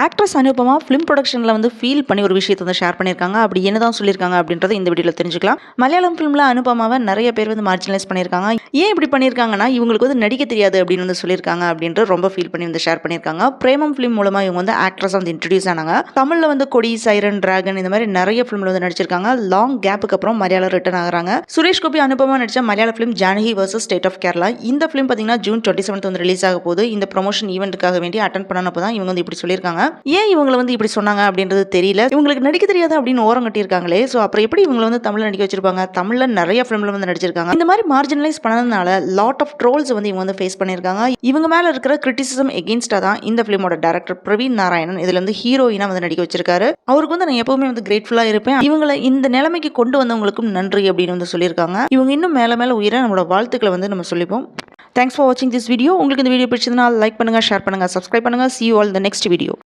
Actress Anupama film ப்ரொடக்ஷனில் வந்து feel பண்ணி ஒரு விஷயத்தை வந்து ஷேர் பண்ணியிருக்காங்க. அப்படி என்ன தான் சொல்லியிருக்காங்க அப்படின்றத இந்த வீடியோவில் தெரிஞ்சுக்கலாம். மலையாளம் ஃபிலிமில் அனுபமாவை நிறைய பேர் வந்து மார்ஜினலைஸ் பண்ணியிருக்காங்க. ஏன் இப்படி பண்ணியிருக்காங்கன்னா இவங்களுக்கு வந்து நடிக்க தெரியாது அப்படின்னு வந்து சொல்லியிருக்காங்க அப்படின்ற ரொம்ப ஃபீல் பண்ணி வந்து ஷேர் பண்ணியிருக்காங்க. பிரேமம் ஃபிலிம் மூலமாக இவங்க வந்து ஆக்ட்ரஸ் வந்து இன்ட்ரடியூஸ் ஆனாங்க. தமிழில் வந்து கொடி சைரன் டிராகன் இந்த மாதிரி நிறைய ஃபிலிமில் வந்து நடிச்சிருக்காங்க. லாங் கேப்புக்கு அப்புறம் மலையாளம் ரிட்டர்ன் ஆகிறாங்க. சுரேஷ் கோபி அனுபமா நடிச்ச மலையாள film Janaki versus state of Kerala இந்த ஃபிலிம் பார்த்தீங்கன்னா ஜூன் டுவெண்ட்டி செவன்த் வந்து ரிலீஸ் ஆக போகுது. இந்த ப்ரொமோஷன் ஈவெண்ட்டுக்காக வேண்டி அட்டன் பண்ணப்போ தான் இவங்க வந்து இப்படி சொல்லியிருக்காங்க. ஏன் இவங்களை வந்து இப்படி சொன்னாங்க அப்படின்றது தெரியல. இவங்களுக்கு நடிக்க தெரியாது அப்படின்னு ஓரம் கட்டியிருக்காங்களே. ஸோ அப்புறம் எப்படி இவங்களை வந்து தமிழில் நடிக்க வச்சிருப்பாங்க? தமிழில் நிறைய ஃபிலிமில் வந்து நடிச்சிருக்காங்க. இந்த மாதிரி மார்ஜினலைஸ் பண்ணதுனால லாட் ஆஃப் ட்ரோல்ஸ் வந்து இவங்க வந்து ஃபேஸ் பண்ணியிருக்காங்க. இவங்க மேலே இருக்கிற கிரிட்டிசிசம் எகென்ஸ்டாக தான் இந்த ஃபிலிமோட டேரக்டர் பிரவீன் நாராயணன் இதில் வந்து ஹீரோயினாக வந்து நடிக்க வச்சிருக்காரு. அவருக்கு வந்து நான் எப்பவுமே வந்து கிரேட்ஃபுல்லாக இருப்பேன். இவங்களை இந்த நிலைமைக்கு கொண்டு வந்தவங்களுக்கும் நன்றி அப்படின்னு வந்து சொல்லியிருக்காங்க. இவங்க இன்னும் மேலே மேலே உயிரை நம்மளோட வாழ்த்துக்களை வந்து நம்ம சொல்லிப்போம். தேங்க்ஸ் ஃபார் வாட்சிங் திஸ் வீடியோ உங்களுக்கு இந்த வீடியோ பிடிச்சதுனால லைக் பண்ணுங்கள் ஷேர் பண்ணுங்கள் சப்ஸ்கிரைப் பண்ணுங்கள் see you all next video